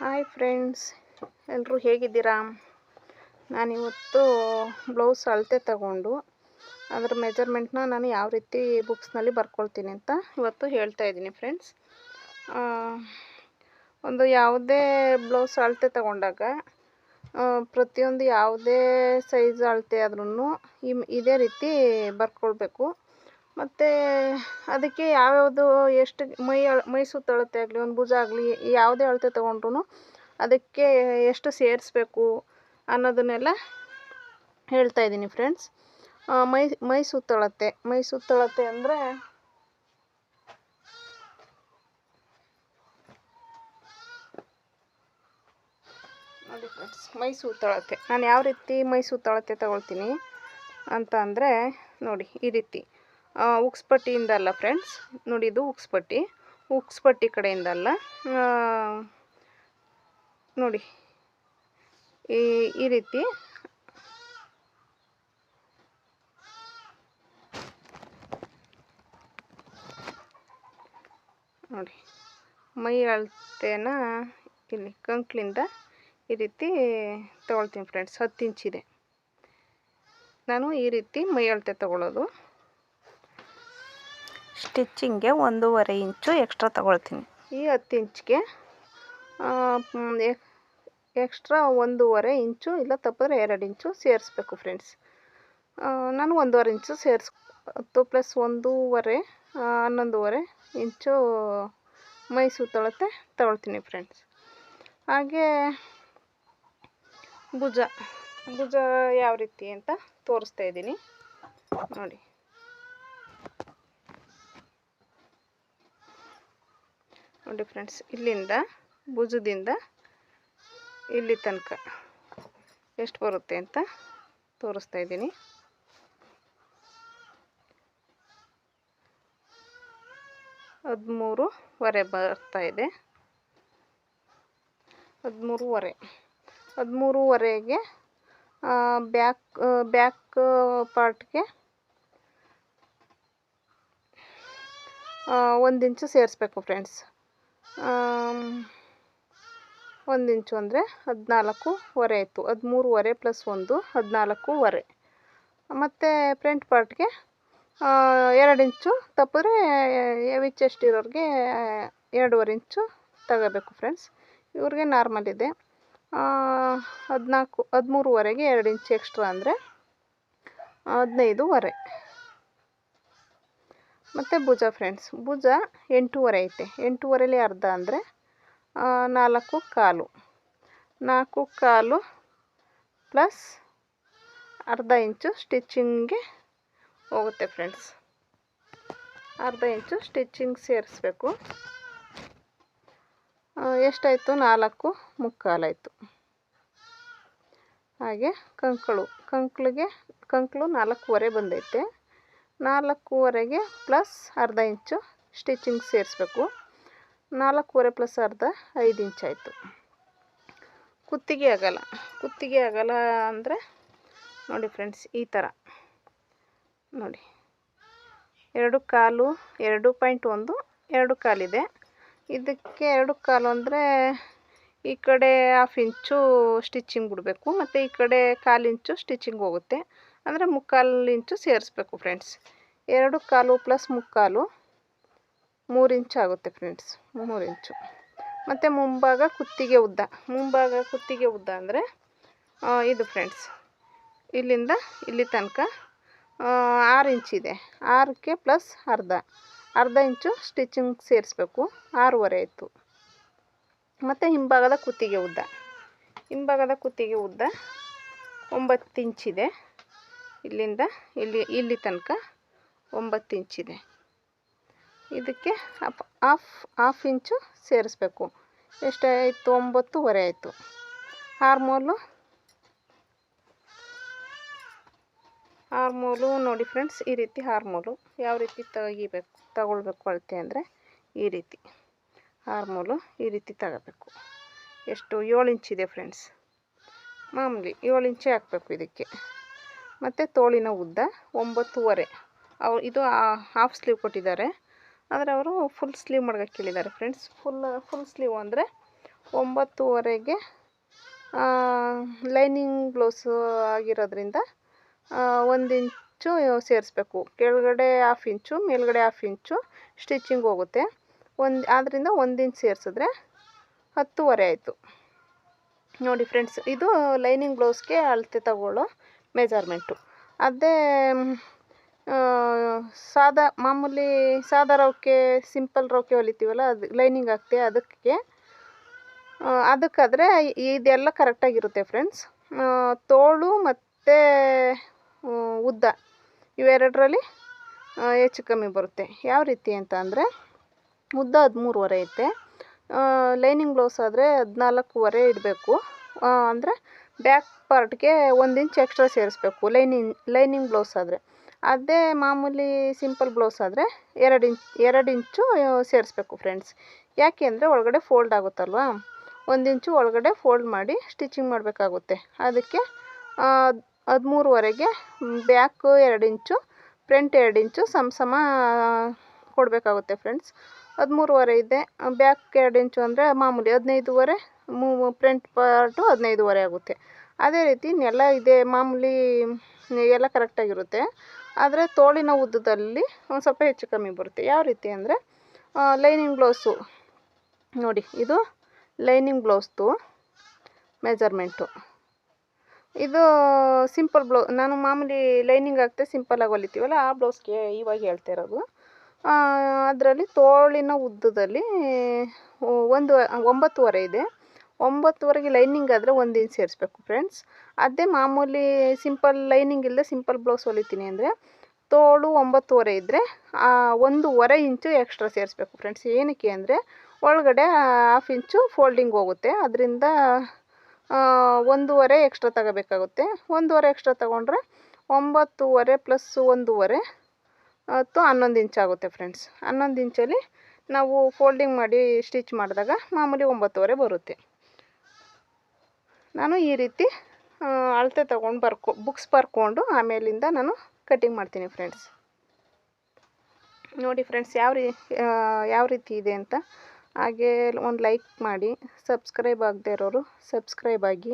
Hi friends ಎಲ್ಲರೂ ಹೇಗಿದ್ದೀರಾ? ನಾನಿವತ್ತು ಬ್ಲೌಸ್ ಅಳತೆ ತಗೊಂಡು, ಅದರ ಮೆಜರ್ಮೆಂಟ್ನ ನಾನು ಯಾವ ರೀತಿ ಬುಕ್ಸ್ನಲ್ಲಿ ಬರ್ಕೊಳ್ತೀನಿ ಅಂತ ಇವತ್ತು ಹೇಳ್ತಾ ಇದ್ದೀನಿ ಫ್ರೆಂಡ್ಸ್ ಒಂದು ಯಾವುದೇ ಬ್ಲೌಸ್ ಅಳತೆ ತಗೊಂಡಾಗ ಪ್ರತಿಯೊಂದು ಯಾವುದೇ ಸೈಜ್ ಅಳತೆ ಆದ್ರೂ ಇದೇ ರೀತಿ ಬರ್ಕೊಳ್ಬೇಕು. ಮತ್ತು ಅದಕ್ಕೆ ಯಾವ್ಯಾವುದು ಎಷ್ಟು ಮೈ ಅಳ, ಮೈ ಸುತ್ತ ಅಳತೆ ಆಗಲಿ, ಒಂದು ಭುಜ ಆಗಲಿ, ಯಾವುದೇ ಅಳತೆ ತೊಗೊಂಡ್ರು ಅದಕ್ಕೆ ಎಷ್ಟು ಸೇರಿಸ್ಬೇಕು ಅನ್ನೋದನ್ನೆಲ್ಲ ಹೇಳ್ತಾ ಇದ್ದೀನಿ ಫ್ರೆಂಡ್ಸ್ ಮೈ ಮೈ ಸುತ್ತಳತೆ ಮೈ ಸುತ್ತಳತೆ ಅಂದರೆ ನೋಡಿ ಫ್ರೆಂಡ್ಸ್ ಮೈ ಸುತ್ತಳತೆ ನಾನು ಯಾವ ರೀತಿ ಮೈ ಸುತ್ತಳತೆ ತಗೊಳ್ತೀನಿ ಅಂತ ಅಂದರೆ ನೋಡಿ, ಈ ರೀತಿ. ಉಕ್ಸ್ಪಟ್ಟಿಯಿಂದ ಅಲ್ಲ ಫ್ರೆಂಡ್ಸ್? ನೋಡಿ, ಇದು ಉಕ್ಸ್ಪಟ್ಟಿ. ಉಕ್ಸ್ಪಟ್ಟಿ ಕಡೆಯಿಂದ ಅಲ್ಲ ನೋಡಿ. ಈ ಈ ರೀತಿ. ನೋಡಿ. ಮೈ ಅಳತೆನ ಇಲ್ಲಿ ಕಂಕ್ಲಿಂದ ಈ ರೀತಿ ತೊಗೊಳ್ತೀನಿ ಫ್ರೆಂಡ್ಸ್. ಹತ್ತು ಇಂಚಿದೆ. ನಾನು ಈ ರೀತಿ ಮೈ ಅಳತೆ ತಗೊಳ್ಳೋದು. ಸ್ಟಿಚ್ಚಿಂಗ್ಗೆ ಒಂದೂವರೆ ಇಂಚು ಎಕ್ಸ್ಟ್ರಾ ತಗೊಳ್ತೀನಿ. ಈ ಹತ್ತು ಇಂಚ್ಗೆ ಎಕ್ಸ್ಟ್ರಾ ಒಂದೂವರೆ ಇಂಚು ಇಲ್ಲ ತಪ್ಪಿದ್ರೆ ಎರಡು ಇಂಚು ಸೇರಿಸ್ಬೇಕು ಫ್ರೆಂಡ್ಸ್. ನಾನು ಒಂದೂವರೆ ಇಂಚು ಸೇರಿಸ್ ಹತ್ತು ಪ್ಲಸ್ ಒಂದೂವರೆ ಹನ್ನೊಂದೂವರೆ ಇಂಚು ಮೈ ತೊಳತೆ ತಗೊಳ್ತೀನಿ ಫ್ರೆಂಡ್ಸ್. ಹಾಗೆ ಭುಜ ಭುಜ ಯಾವ ರೀತಿ ಅಂತ ತೋರಿಸ್ತಾ ಇದ್ದೀನಿ. ನೋಡಿ. ನೋಡಿ ಫ್ರೆಂಡ್ಸ್, ಇಲ್ಲಿಂದ, ಭುಜದಿಂದ ಇಲ್ಲಿ ತನಕ ಎಷ್ಟು ಬರುತ್ತೆ ಅಂತ ತೋರಿಸ್ತಾ ಇದ್ದೀನಿ. ಹದಿಮೂರುವರೆ ಬರ್ತಾ ಇದೆ. ಹದಿಮೂರುವರೆ. ಹದಿಮೂರುವರೆಗೆ ಬ್ಯಾಕ್ ಬ್ಯಾಕ್ ಪಾರ್ಟ್ಗೆ ಒಂದು ಇಂಚು ಸೇರಿಸ್ಬೇಕು ಫ್ರೆಂಡ್ಸ್. ಒಂದು ಇಂಚು ಅಂದರೆ ಹದಿನಾಲ್ಕೂವರೆ ಆಯಿತು. ಹದಿಮೂರುವರೆ ಪ್ಲಸ್ ಒಂದು, ಹದಿನಾಲ್ಕೂವರೆ. ಮತ್ತು ಫ್ರಂಟ್ ಪಾರ್ಟ್ಗೆ ಎರಡು ಇಂಚು ತಪ್ಪಿದ್ರೆ ಹೆವಿ ಚೆಸ್ಟ್ ಇರೋರಿಗೆ, ಎರಡೂವರೆ ಇಂಚು ತಗೋಬೇಕು ಫ್ರೆಂಡ್ಸ್ ಇವ್ರಿಗೆ ನಾರ್ಮಲ್ ಇದೆ. ಹದಿನಾಲ್ಕು, ಹದಿಮೂರುವರೆಗೆ ಎರಡು ಇಂಚು ಎಕ್ಸ್ಟ್ರಾ ಅಂದರೆ, ಹದಿನೈದುವರೆ. ಮತ್ತು ಭುಜ ಫ್ರೆಂಡ್ಸ್ ಭುಜ ಎಂಟೂವರೆ ಐತೆ. ಎಂಟೂವರೆಲಿ ಅರ್ಧ ಅಂದರೆ ನಾಲ್ಕು ಕಾಲು. ನಾಲ್ಕು ಕಾಲು ಪ್ಲಸ್ ಅರ್ಧ ಇಂಚು ಸ್ಟಿಚ್ಚಿಂಗ್ಗೆ ಹೋಗುತ್ತೆ ಫ್ರೆಂಡ್ಸ್ ಅರ್ಧ ಇಂಚು ಸ್ಟಿಚ್ಚಿಂಗ್ ಸೇರಿಸ್ಬೇಕು. ಎಷ್ಟಾಯಿತು? ನಾಲ್ಕು ಮುಕ್ಕಾಲಾಯಿತು. ಹಾಗೆ ಕಂಕಳು. ಕಂಕ್ಳಿಗೆ, ಕಂಕ್ಳು ನಾಲ್ಕೂವರೆ ಬಂದೈತೆ. ನಾಲ್ಕೂವರೆಗೆ ಪ್ಲಸ್ ಅರ್ಧ ಇಂಚು ಸ್ಟಿಚಿಂಗ್ ಸೇರಿಸ್ಬೇಕು. ನಾಲ್ಕೂವರೆ ಪ್ಲಸ್ ಅರ್ಧ ಐದು ಇಂಚ್ ಆಯಿತು. ಕುತ್ತಿಗೆ ಆಗಲ್ಲ ಕುತ್ತಿಗೆ ಆಗಲ್ಲ ಅಂದರೆ ನೋಡಿ ಫ್ರೆಂಡ್ಸ್, ಈ ಥರ. ನೋಡಿ. ಎರಡು ಕಾಲು, ಎರಡು ಪಾಯಿಂಟ್ ಒಂದು, ಎರಡು ಕಾಲಿದೆ. ಇದಕ್ಕೆ ಎರಡು ಕಾಲು ಅಂದರೆ ಈ ಕಡೆ ಹಾಫ್ ಇಂಚು ಸ್ಟಿಚಿಂಗ್ ಬಿಡಬೇಕು, ಮತ್ತು ಈ ಕಡೆ ಕಾಲು ಇಂಚು ಸ್ಟಿಚಿಂಗ್ ಹೋಗುತ್ತೆ. ಅಂದರೆ ಮುಕ್ಕಾಲು ಇಂಚು ಸೇರಿಸ್ಬೇಕು ಫ್ರೆಂಡ್ಸ್ ಎರಡು ಕಾಲು ಪ್ಲಸ್ ಮುಕ್ಕಾಲು ಮೂರು ಇಂಚು ಆಗುತ್ತೆ ಫ್ರೆಂಡ್ಸ್ ಮೂರು ಇಂಚು. ಮತ್ತು ಮುಂಭಾಗ ಕುತ್ತಿಗೆ ಉದ್ದ. ಮುಂಭಾಗ ಕುತ್ತಿಗೆ ಉದ್ದ ಅಂದರೆ ಇದು ಫ್ರೆಂಡ್ಸ್ ಇಲ್ಲಿಂದ ಇಲ್ಲಿ ತನಕ ಆರು ಇಂಚಿದೆ ಆರಕ್ಕೆ ಪ್ಲಸ್ ಅರ್ಧ. ಅರ್ಧ ಇಂಚು ಸ್ಟಿಚಿಂಗ್ ಸೇರಿಸ್ಬೇಕು. ಆರೂವರೆ ಆಯಿತು. ಮತ್ತು ಹಿಂಭಾಗದ ಕುತ್ತಿಗೆ ಉದ್ದ. ಹಿಂಭಾಗದ ಕುತ್ತಿಗೆ ಉದ್ದ ಒಂಬತ್ತು ಇಂಚಿದೆ ಇಲ್ಲಿಂದ ಇಲ್ಲಿ ಇಲ್ಲಿ ತನಕ ಒಂಬತ್ತು ಇಂಚಿದೆ ಇದಕ್ಕೆ ಹಾಫ್ ಹಾಫ್ ಇಂಚು ಸೇರಿಸ್ಬೇಕು. ಎಷ್ಟಾಯಿತು ಒಂಬತ್ತುವರೆ ಆಯಿತು. ಆರ್ಮೋಲು ಹಾರ್ಮೋಲು ನೋಡಿ ಫ್ರೆಂಡ್ಸ್ ಈ ರೀತಿ ಹಾರ್ಮೋಲು ಯಾವ ರೀತಿ ತೆಗಿಬೇಕು, ತಗೊಳ್ಬೇಕು ಅಳತೆ ಅಂದರೆ ಈ ರೀತಿ. ಹಾರ್ಮೋಲು ಈ ರೀತಿ ತಗೋಬೇಕು. ಎಷ್ಟು? ಏಳು ಇಂಚಿದೆ ಫ್ರೆಂಡ್ಸ್ ಮಾಮೂಲಿ ಏಳು ಇಂಚೆ ಹಾಕಬೇಕು ಇದಕ್ಕೆ. ಮತ್ತು ತೋಳಿನ ಉದ್ದ ಒಂಬತ್ತುವರೆ. ಅವು ಇದು ಹಾಫ್ ಸ್ಲೀವ್ ಕೊಟ್ಟಿದ್ದಾರೆ. ಆದರೆ ಅವರು ಫುಲ್ ಸ್ಲೀವ್ ಮಾಡ್ಬೇಕು ಕೇಳಿದ್ದಾರೆ ಫ್ರೆಂಡ್ಸ್ ಫುಲ್ ಫುಲ್ ಸ್ಲೀವ್ ಅಂದರೆ ಒಂಬತ್ತೂವರೆಗೆ ಲೈನಿಂಗ್ ಬ್ಲೌಸು ಆಗಿರೋದ್ರಿಂದ ಒಂದು ಇಂಚು ಸೇರಿಸ್ಬೇಕು. ಕೆಳಗಡೆ ಹಾಫ್ ಇಂಚು, ಮೇಲ್ಗಡೆ ಹಾಫ್ ಇಂಚು ಸ್ಟಿಚಿಂಗ್ ಹೋಗುತ್ತೆ. ಒಂದು ಆದ್ದರಿಂದ ಒಂದು ಇಂಚ್ ಸೇರಿಸಿದ್ರೆ ಹತ್ತೂವರೆ ಆಯಿತು. ನೋಡಿ ಫ್ರೆಂಡ್ಸ್ ಇದು ಲೈನಿಂಗ್ ಬ್ಲೌಸ್ಗೆ ಅಳತೆ ತಗೊಳ್ಳೋ ಮೆಜರ್ಮೆಂಟು ಅದೇ ಸಾದಾ, ಮಾಮೂಲಿ ಸಾದಾ ರೌಕೆ ಸಿಂಪಲ್ ರೌಕೆ ಹೊಲಿತೀವಲ್ಲ, ಅದು ಲೈನಿಂಗ್ ಹಾಕ್ತೆ, ಅದಕ್ಕೆ ಅದಕ್ಕಾದರೆ ಇದೆಲ್ಲ ಕರೆಕ್ಟಾಗಿರುತ್ತೆ ಫ್ರೆಂಡ್ಸ್ ತೋಳು ಮತ್ತು ಉದ್ದ, ಇವೆರಡರಲ್ಲಿ ಹೆಚ್ಚು ಕಮ್ಮಿ ಬರುತ್ತೆ. ಯಾವ ರೀತಿ ಅಂತ ಅಂದರೆ ಉದ್ದ ಹದಿಮೂರುವರೆ ಐತೆ. ಲೈನಿಂಗ್ ಬ್ಲೌಸ್ ಆದರೆ ಹದಿನಾಲ್ಕೂವರೆ ಇಡಬೇಕು. ಅಂದರೆ ಬ್ಯಾಕ್ ಪಾರ್ಟ್ಗೆ ಒಂದು ಇಂಚ್ ಎಕ್ಸ್ಟ್ರಾ ಸೇರಿಸ್ಬೇಕು. ಲೈನಿಂಗ್ ಲೈನಿಂಗ್ ಬ್ಲೌಸ್ ಆದರೆ. ಅದೇ ಮಾಮೂಲಿ ಸಿಂಪಲ್ ಬ್ಲೌಸ್ ಆದರೆ ಎರಡು ಇಂಚ್, ಎರಡು ಇಂಚು ಸೇರಿಸ್ಬೇಕು ಫ್ರೆಂಡ್ಸ್. ಯಾಕೆ ಅಂದರೆ ಒಳಗಡೆ ಫೋಲ್ಡ್ ಆಗುತ್ತಲ್ವಾ? ಒಂದು ಇಂಚು ಒಳಗಡೆ ಫೋಲ್ಡ್ ಮಾಡಿ ಸ್ಟಿಚಿಂಗ್ ಮಾಡಬೇಕಾಗುತ್ತೆ. ಅದಕ್ಕೆ ಹದಿಮೂರುವರೆಗೆ ಬ್ಯಾಕ್ ಎರಡು ಇಂಚು, ಫ್ರಂಟ್ ಎರಡು ಇಂಚು ಸಮ ಸಮ ಕೊಡಬೇಕಾಗುತ್ತೆ ಫ್ರೆಂಡ್ಸ್. ಹದಿಮೂರುವರೆ ಇದೆ. ಬ್ಯಾಕ್ ಎರಡು ಇಂಚು ಅಂದರೆ ಮಾಮೂಲಿ ಹದಿನೈದುವರೆ ಮೂ ಫ್ರಂಟ್ ಪಾರ್ಟು ಹದಿನೈದುವರೆ ಆಗುತ್ತೆ. ಅದೇ ರೀತಿ ನೆಲ ಇದೆ, ಮಾಮೂಲಿ ಎಲ್ಲ ಕರೆಕ್ಟಾಗಿರುತ್ತೆ ಆದರೆ ತೋಳಿನ ಉದ್ದದಲ್ಲಿ ಒಂದು ಸ್ವಲ್ಪ ಹೆಚ್ಚು ಕಮ್ಮಿ ಬರುತ್ತೆ. ಯಾವ ರೀತಿ ಅಂದರೆ ಲೈನಿಂಗ್ ಬ್ಲೌಸು ನೋಡಿ, ಇದು ಲೈನಿಂಗ್ ಬ್ಲೌಸ್ದು ಮೆಜರ್ಮೆಂಟು ಇದು ಸಿಂಪಲ್ ಬ್ಲೌ ನಾನು ಮಾಮೂಲಿ ಲೈನಿಂಗ್ ಹಾಕ್ತೆ ಸಿಂಪಲ್ಲಾಗಿ ಹೊಲಿತೀವಲ್ಲ, ಆ ಬ್ಲೌಸ್ಗೆ ಇವಾಗ ಹೇಳ್ತಾ ಇರೋದು. ಅದರಲ್ಲಿ ತೋಳಿನ ಉದ್ದದಲ್ಲಿ ಒಂದು, ಒಂಬತ್ತುವರೆ ಇದೆ. ಒಂಬತ್ತುವರೆಗೆ ಲೈನಿಂಗ್ ಆದರೆ ಒಂದು ಇಂಚ್ ಸೇರಿಸ್ಬೇಕು ಫ್ರೆಂಡ್ಸ್. ಅದೇ ಮಾಮೂಲಿ ಸಿಂಪಲ್ ಲೈನಿಂಗ್ ಇಲ್ಲದೆ ಸಿಂಪಲ್ ಬ್ಲೌಸ್ ಹೊಲಿತೀನಿ ಅಂದರೆ ತೋಳು ಒಂಬತ್ತುವರೆ ಇದ್ದರೆ ಒಂದೂವರೆ ಇಂಚು ಎಕ್ಸ್ಟ್ರಾ ಸೇರಿಸ್ಬೇಕು ಫ್ರೆಂಡ್ಸ್. ಏನಕ್ಕೆ ಅಂದರೆ ಒಳಗಡೆ ಹಾಫ್ ಇಂಚು ಫೋಲ್ಡಿಂಗ್ ಹೋಗುತ್ತೆ. ಅದರಿಂದ ಒಂದೂವರೆ ಎಕ್ಸ್ಟ್ರಾ ತಗೋಬೇಕಾಗುತ್ತೆ. ಒಂದೂವರೆ ಎಕ್ಸ್ಟ್ರಾ ತಗೊಂಡ್ರೆ ಒಂಬತ್ತೂವರೆ ಪ್ಲಸ್ ಒಂದೂವರೆ ಹತ್ತು ಹನ್ನೊಂದು ಇಂಚ್ ಆಗುತ್ತೆ ಫ್ರೆಂಡ್ಸ್. ಹನ್ನೊಂದು ಇಂಚಲ್ಲಿ ನಾವು ಫೋಲ್ಡಿಂಗ್ ಮಾಡಿ ಸ್ಟಿಚ್ ಮಾಡಿದಾಗ ಮಾಮೂಲಿ ಒಂಬತ್ತುವರೆ ಬರುತ್ತೆ. ನಾನು ಈ ರೀತಿ ಅಳತೆ ತೊಗೊಂಡು ಬರ್ಕೊ, ಬುಕ್ಸ್ ಬರ್ಕೊಂಡು ಆಮೇಲಿಂದ ನಾನು ಕಟ್ಟಿಂಗ್ ಮಾಡ್ತೀನಿ ಫ್ರೆಂಡ್ಸ್. ನೋಡಿ ಫ್ರೆಂಡ್ಸ್, ಯಾವ ರೀ ಯಾವ ರೀತಿ ಇದೆ ಅಂತ. ಹಾಗೆ ಒಂದು ಲೈಕ್ ಮಾಡಿ, ಸಬ್ಸ್ಕ್ರೈಬ್ ಆಗದೆ ಇರೋರು ಸಬ್ಸ್ಕ್ರೈಬ್ ಆಗಿ.